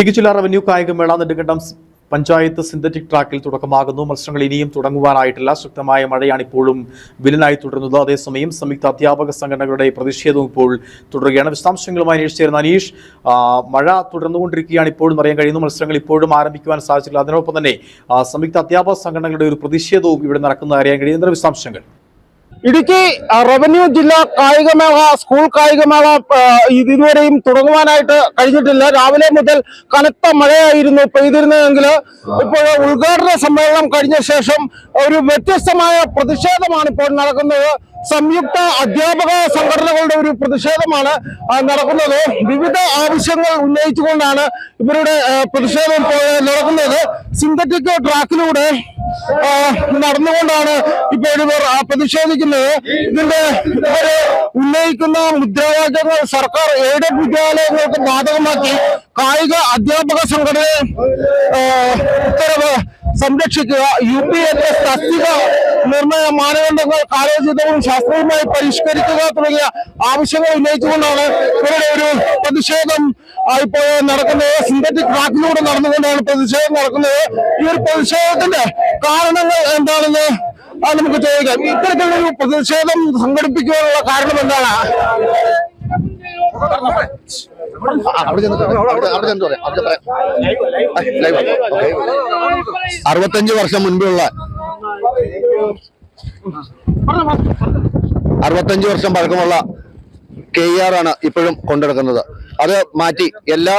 Idukki ജില്ലാ revenue കായികമേള Nedumkandam panchayat synthetic ട്രാക്കിൽ തുടക്കമാകുന്നു. മത്സരങ്ങൾ ഇനിയും തുടങ്ങുവാനായിട്ടില്ല. ശക്തമായ മഴയാണ് ഇപ്പോഴും വിലനായി തുടരുന്നത്. അതേസമയം സംയുക്ത അധ്യാപക സംഘടനകളുടെ പ്രതിഷേധവും ഇപ്പോൾ തുടരുകയാണ്. വിശദാംശങ്ങളുമായി അനീഷ് ചേരുന്ന അനീഷ് മഴ തുടർന്നുകൊണ്ടിരിക്കുകയാണ് ഇപ്പോഴും അറിയാൻ കഴിയുന്നു. മത്സരങ്ങൾ ഇപ്പോഴും ആരംഭിക്കുവാൻ സാധിച്ചിട്ടില്ല. അതിനൊപ്പം തന്നെ സംയുക്ത അധ്യാപക സംഘടനകളുടെ ഒരു പ്രതിഷേധവും ഇവിടെ നടക്കുന്നത് അറിയാൻ കഴിയുന്ന. വിശദാംശങ്ങൾ? ഇടുക്കി റവന്യൂ ജില്ലാ കായികമേള സ്കൂൾ കായികമേള ഇതുവരെയും തുടങ്ങുവാനായിട്ട് കഴിഞ്ഞിട്ടില്ല. രാവിലെ മുതൽ കനത്ത മഴയായിരുന്നു പെയ്തിരുന്നതെങ്കിൽ ഇപ്പോൾ ഉദ്ഘാടന സമ്മേളനം കഴിഞ്ഞ ശേഷം ഒരു വ്യത്യസ്തമായ പ്രതിഷേധമാണ് ഇപ്പോൾ നടക്കുന്നത്. സംയുക്ത അധ്യാപക സംഘടനകളുടെ ഒരു പ്രതിഷേധമാണ് നടക്കുന്നത്. വിവിധ ആവശ്യങ്ങൾ ഉന്നയിച്ചുകൊണ്ടാണ് ഇവരുടെ പ്രതിഷേധം നടക്കുന്നത്. സിന്തറ്റിക് ട്രാക്കിലൂടെ നടന്നുകൊണ്ടാണ് ഇപ്പൊ ഇവർ പ്രതിഷേധിക്കുന്നത്. ഇതിന്റെ ഇവർ ഉന്നയിക്കുന്ന മുദ്രാവാക്യങ്ങൾ സർക്കാർ എയ്ഡഡ് വിദ്യാലയങ്ങൾക്ക് ബാധകമാക്കി കായിക അധ്യാപക സംഘടനയെ ഉത്തരവ് സംരക്ഷിക്കുക. യു പി എച്ച് തസ്തിക നിർണയ മാനദണ്ഡങ്ങൾ കാലോചിതവും ശാസ്ത്രീയമായി പരിഷ്കരിക്കുക തുടങ്ങിയ ആവശ്യങ്ങൾ ഉന്നയിച്ചുകൊണ്ടാണ് ഇവരുടെ ഒരു പ്രതിഷേധം ഇപ്പോൾ നടക്കുന്നത്. സിന്തറ്റിക് ട്രാക്കിലൂടെ നടന്നുകൊണ്ടാണ് പ്രതിഷേധം നടക്കുന്നത്. ഈ ഒരു പ്രതിഷേധത്തിന്റെ കാരണങ്ങൾ എന്താണെന്ന് നമുക്ക് ചോദിക്കാം. ഇത്തരത്തിലൊരു പ്രതിഷേധം സംഘടിപ്പിക്കാനുള്ള കാരണം എന്താണ്? അറുപത്തഞ്ച് വർഷം മുൻപുള്ള അറുപത്തഞ്ച് വർഷം പഴക്കമുള്ള കെ ആർ ആണ് ഇപ്പോഴും കൊണ്ടെടുക്കുന്നത് അത് മാറ്റി എല്ലാ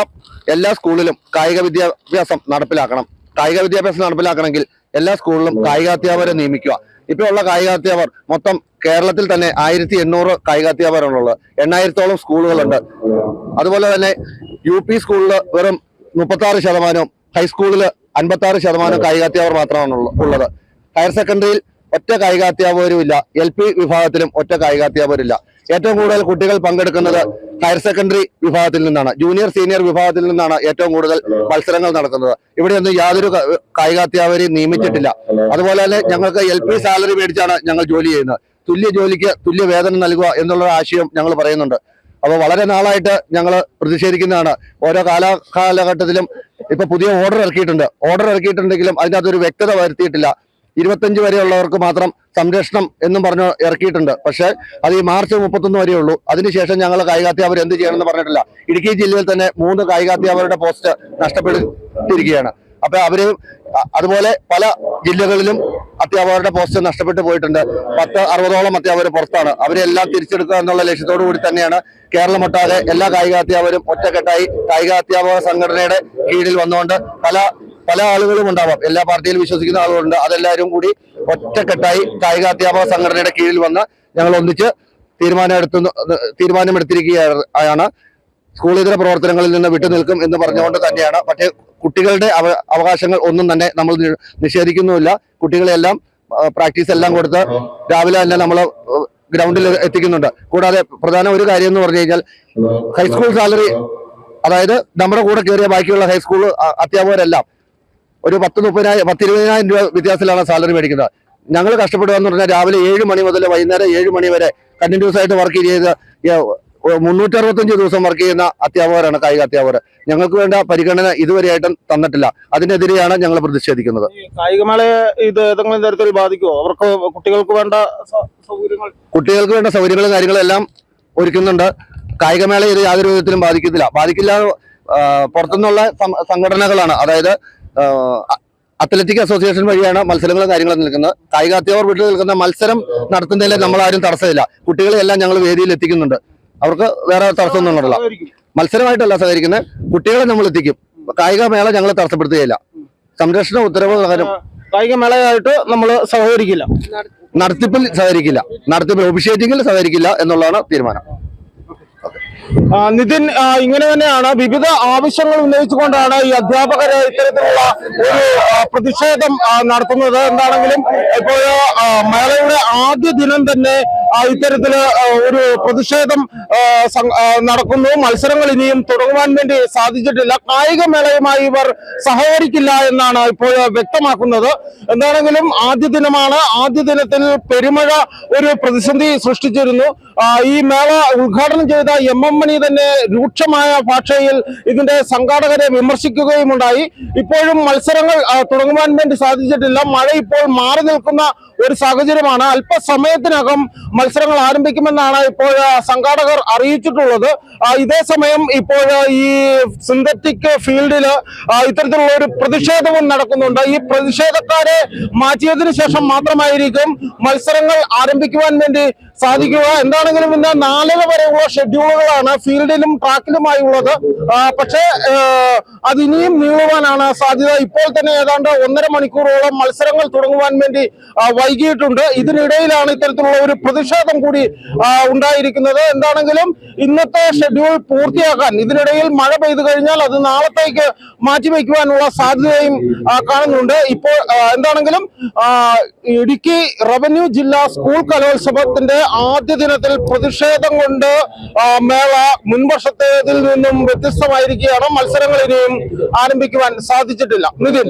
എല്ലാ സ്കൂളിലും കായിക വിദ്യാഭ്യാസം നടപ്പിലാക്കണം. കായിക വിദ്യാഭ്യാസം നടപ്പിലാക്കണമെങ്കിൽ എല്ലാ സ്കൂളിലും കായിക കായികാധ്യാപകരെ നിയമിക്കുക. ഇപ്പോൾ ഉള്ള കായിക കായികാധ്യാപകർ മൊത്തം കേരളത്തിൽ തന്നെ ആയിരത്തി എണ്ണൂറ് കായികാധ്യാപകരാണുള്ളത് എണ്ണായിരത്തോളം സ്കൂളുകളുണ്ട്. അതുപോലെ തന്നെ യു പി സ്കൂളിൽ വെറും മുപ്പത്തി ആറ് ശതമാനവും ഹൈസ്കൂളിൽ അൻപത്തി ആറ് ശതമാനം കായികാധ്യാപകർ മാത്രമാണ് ഉള്ളത്. ഹയർ സെക്കൻഡറിയിൽ ഒറ്റ കായികാധ്യാപകരുമില്ല എൽ പി വിഭാഗത്തിലും ഒറ്റ കായികാധ്യാപകരില്ല ഏറ്റവും കൂടുതൽ കുട്ടികൾ പങ്കെടുക്കുന്നത് ഹയർ സെക്കൻഡറി വിഭാഗത്തിൽ നിന്നാണ്. ജൂനിയർ സീനിയർ വിഭാഗത്തിൽ നിന്നാണ് ഏറ്റവും കൂടുതൽ മത്സരങ്ങൾ നടക്കുന്നത്. ഇവിടെയൊന്നും യാതൊരു കായിക കായികാധ്യാപകരെയും നിയമിച്ചിട്ടില്ല. അതുപോലെ തന്നെ ഞങ്ങൾക്ക് എൽ പി സാലറി മേടിച്ചാണ് ഞങ്ങൾ ജോലി ചെയ്യുന്നത്. തുല്യ ജോലിക്ക് തുല്യ വേതനം നൽകുക എന്നുള്ള ആശയം ഞങ്ങൾ പറയുന്നുണ്ട്. അപ്പോൾ വളരെ നാളായിട്ട് ഞങ്ങൾ പ്രതിഷേധിക്കുന്നതാണ്. ഓരോ കാല ഇപ്പൊ പുതിയ ഓർഡർ ഇറക്കിയിട്ടുണ്ട്. ഓർഡർ ഇറക്കിയിട്ടുണ്ടെങ്കിലും അതിനകത്തൊരു വ്യക്തത വരുത്തിയിട്ടില്ല. ഇരുപത്തഞ്ച് വരെയുള്ളവർക്ക് മാത്രം സംരക്ഷണം എന്നും പറഞ്ഞു ഇറക്കിയിട്ടുണ്ട്. പക്ഷേ അത് ഈ മാർച്ച് മുപ്പത്തൊന്ന് വരെ ഉള്ളൂ. അതിനുശേഷം ഞങ്ങൾ കായികാധ്യാപകർ എന്ത് ചെയ്യണമെന്ന് പറഞ്ഞിട്ടില്ല. ഇടുക്കി ജില്ലയിൽ തന്നെ മൂന്ന് കായികാധ്യാപകരുടെ പോസ്റ്റ് നഷ്ടപ്പെട്ടിരിക്കുകയാണ്. അപ്പൊ അവർ അതുപോലെ പല ജില്ലകളിലും അധ്യാപകരുടെ പോസ്റ്റ് നഷ്ടപ്പെട്ടു പോയിട്ടുണ്ട്. പത്ത് അറുപതോളം അധ്യാപകർ പുറത്താണ്. അവരെല്ലാം തിരിച്ചെടുക്കുക എന്നുള്ള ലക്ഷ്യത്തോടു കൂടി തന്നെയാണ് കേരളമൊട്ടാകെ എല്ലാ കായികാധ്യാപകരും ഒറ്റക്കെട്ടായി കായികാധ്യാപക സംഘടനയുടെ കീഴിൽ വന്നുകൊണ്ട് പല പല ആളുകളും ഉണ്ടാവാം. എല്ലാ പാർട്ടിയിൽ വിശ്വസിക്കുന്ന ആളുകളുണ്ട്. അതെല്ലാവരും കൂടി ഒറ്റക്കെട്ടായി കായികാധ്യാപക സംഘടനയുടെ കീഴിൽ വന്ന് ഞങ്ങൾ ഒന്നിച്ച് തീരുമാനം എടുത്തു തീരുമാനമെടുത്തിരിക്കുകയാണ് സ്കൂളിതര പ്രവർത്തനങ്ങളിൽ നിന്ന് വിട്ടുനിൽക്കും എന്ന് പറഞ്ഞുകൊണ്ട് തന്നെയാണ്. പക്ഷേ കുട്ടികളുടെ അവകാശങ്ങൾ ഒന്നും തന്നെ നമ്മൾ നിഷേധിക്കുന്നുമില്ല. കുട്ടികളെല്ലാം പ്രാക്ടീസ് എല്ലാം കൊടുത്ത് രാവിലെ തന്നെ നമ്മൾ ഗ്രൗണ്ടിൽ എത്തിക്കുന്നുണ്ട്. കൂടാതെ പ്രധാന ഒരു കാര്യം എന്ന് പറഞ്ഞു കഴിഞ്ഞാൽ ഹൈസ്കൂൾ സാലറി അതായത് നമ്മുടെ കൂടെ കയറിയ ബാക്കിയുള്ള ഹൈസ്കൂൾ അധ്യാപകരെല്ലാം ഒരു പത്ത് മുപ്പതിനായിരം പത്തിരുപതിനായിരം രൂപ വ്യത്യാസത്തിലാണ് സാലറി മേടിക്കുന്നത്. ഞങ്ങൾ കഷ്ടപ്പെടുക എന്ന് പറഞ്ഞാൽ രാവിലെ ഏഴ് മണി മുതൽ വൈകുന്നേരം ഏഴ് മണി വരെ കണ്ടിന്യൂസ് ആയിട്ട് വർക്ക് ചെയ്ത് മുന്നൂറ്റി അറുപത്തഞ്ച് ദിവസം വർക്ക് ചെയ്യുന്ന അധ്യാപകരാണ് കായിക അധ്യാപകർ. ഞങ്ങൾക്ക് വേണ്ട പരിഗണന ഇതുവരെയായിട്ടും തന്നിട്ടില്ല. അതിനെതിരെയാണ് ഞങ്ങൾ പ്രതിഷേധിക്കുന്നത്. കായികമേള കായികമേളയെ ഇത് ഏതെങ്കിലും തരത്തിൽ ബാധിക്കുമോ അവർക്ക് കുട്ടികൾക്ക് വേണ്ട സൗകര്യങ്ങൾ? കുട്ടികൾക്ക് വേണ്ട സൗകര്യങ്ങളും കാര്യങ്ങളും എല്ലാം ഒരുക്കുന്നുണ്ട് കായികമേള ഇത് യാതൊരു വിധത്തിലും ബാധിക്കത്തില്ല ബാധിക്കില്ല പുറത്തുനിന്നുള്ള സംഘടനകളാണ്. അതായത് അത്ലറ്റിക് അസോസിയേഷൻ വഴിയാണ് മത്സരങ്ങളും കാര്യങ്ങളും നിൽക്കുന്നത്. കായികാധ്യാപകർ വീട്ടിൽ നിൽക്കുന്ന മത്സരം നടത്തുന്നതിൽ നമ്മൾ ആരും തടസ്സമില്ല. കുട്ടികളെ എല്ലാം ഞങ്ങൾ വേദിയിൽ എത്തിക്കുന്നുണ്ട്. അവർക്ക് വേറെ തടസ്സമൊന്നും ഉണ്ടല്ല. മത്സരമായിട്ടല്ല സഹകരിക്കുന്നത് കുട്ടികളെ നമ്മൾ എത്തിക്കും. കായിക മേള ഞങ്ങൾ തടസ്സപ്പെടുത്തുകയില്ല. സംരക്ഷണ ഉത്തരവ് പ്രകാരം കായികമേളയായിട്ട് നമ്മൾ സഹകരിക്കില്ല. നടത്തിപ്പിൽ സഹകരിക്കില്ല. നടത്തിപ്പിൽ ഒഫിഷ്യേറ്റിംഗിൽ സഹകരിക്കില്ല എന്നുള്ളതാണ് തീരുമാനം. നിതിൻ ഇങ്ങനെ തന്നെയാണ് വിവിധ ആവശ്യങ്ങൾ ഉന്നയിച്ചുകൊണ്ടാണ് ഈ അധ്യാപകരെ ഇത്തരത്തിലുള്ള ഒരു പ്രതിഷേധം നടത്തുന്നത്. എന്താണെങ്കിലും ഇപ്പോൾ മേളയുടെ ആദ്യ ദിനം തന്നെ ഇത്തരത്തിൽ ഒരു പ്രതിഷേധം നടക്കുന്നു. മത്സരങ്ങൾ ഇനിയും തുടങ്ങുവാൻ വേണ്ടി സാധിച്ചിട്ടില്ല. കായിക മേളയുമായി ഇവർ സഹകരിക്കില്ല എന്നാണ് ഇപ്പോൾ വ്യക്തമാക്കുന്നത്. എന്താണെങ്കിലും ആദ്യ ദിനമാണ്. ആദ്യ ദിനത്തിൽ പെരുമഴ ഒരു പ്രതിസന്ധി സൃഷ്ടിച്ചിരുന്നു. ഈ മേള ഉദ്ഘാടനം ചെയ്ത എം എം മണി തന്നെ രൂക്ഷമായ ഭാഷയിൽ ഇതിന്റെ സംഘാടകരെ വിമർശിക്കുകയും ഉണ്ടായി ഇപ്പോഴും മത്സരങ്ങൾ തുടങ്ങുവാൻ വേണ്ടി സാധിച്ചിട്ടില്ല. മഴ ഇപ്പോൾ മാറി നിൽക്കുന്ന ഒരു സാഹചര്യമാണ്. അല്പസമയത്തിനകം മത്സരങ്ങൾ ആരംഭിക്കുമെന്നാണ് ഇപ്പോൾ സംഘാടകർ അറിയിച്ചിട്ടുള്ളത്. ഇതേ സമയം ഇപ്പോൾ ഈ സിന്തറ്റിക് ഫീൽഡിൽ ഇത്തരത്തിലുള്ള ഒരു പ്രതിഷേധവും നടക്കുന്നുണ്ട്. ഈ പ്രതിഷേധക്കാരെ മാറ്റിയതിന് ശേഷം മാത്രമായിരിക്കും മത്സരങ്ങൾ ആരംഭിക്കുവാൻ വേണ്ടി സാധിക്കുക. എന്താണെങ്കിലും ഇന്ന് നാലര വരെയുള്ള ഷെഡ്യൂളുകളാണ് ഫീൽഡിലും ട്രാക്കിലുമായി ഉള്ളത് പക്ഷേ ആ, അത് ഇനിയും നീളുവാനാണ് സാധ്യത. ഇപ്പോൾ തന്നെ ഏതാണ്ട് ഒന്നര മണിക്കൂറോളം മത്സരങ്ങൾ തുടങ്ങുവാൻ വേണ്ടി ആ, വൈകിയിട്ടുണ്ട് ഇതിനിടയിലാണ് ഇത്തരത്തിലുള്ള ഒരു പ്രതിഷേധം കൂടി ഉണ്ടായിരിക്കുന്നത്. എന്താണെങ്കിലും ഇന്നത്തെ ഷെഡ്യൂൾ പൂർത്തിയാക്കാൻ ഇതിനിടയിൽ മഴ പെയ്തു കഴിഞ്ഞാൽ അത് നാളത്തേക്ക് മാറ്റിവെക്കുവാനുള്ള സാധ്യതയും കാണുന്നുണ്ട്. ഇപ്പോൾ എന്താണെങ്കിലും ഇടുക്കി റവന്യൂ ജില്ലാ സ്കൂൾ കലോത്സവത്തിന്റെ ആദ്യ ദിനത്തിൽ പ്രതിഷേധം കൊണ്ട് മേള മുൻവർഷത്തേതിൽ നിന്നും വ്യത്യസ്തമായിരിക്കുകയാണ്. മത്സരങ്ങൾ ഇനിയും ആരംഭിക്കുവാൻ സാധിച്ചിട്ടില്ല. നിതിൻ.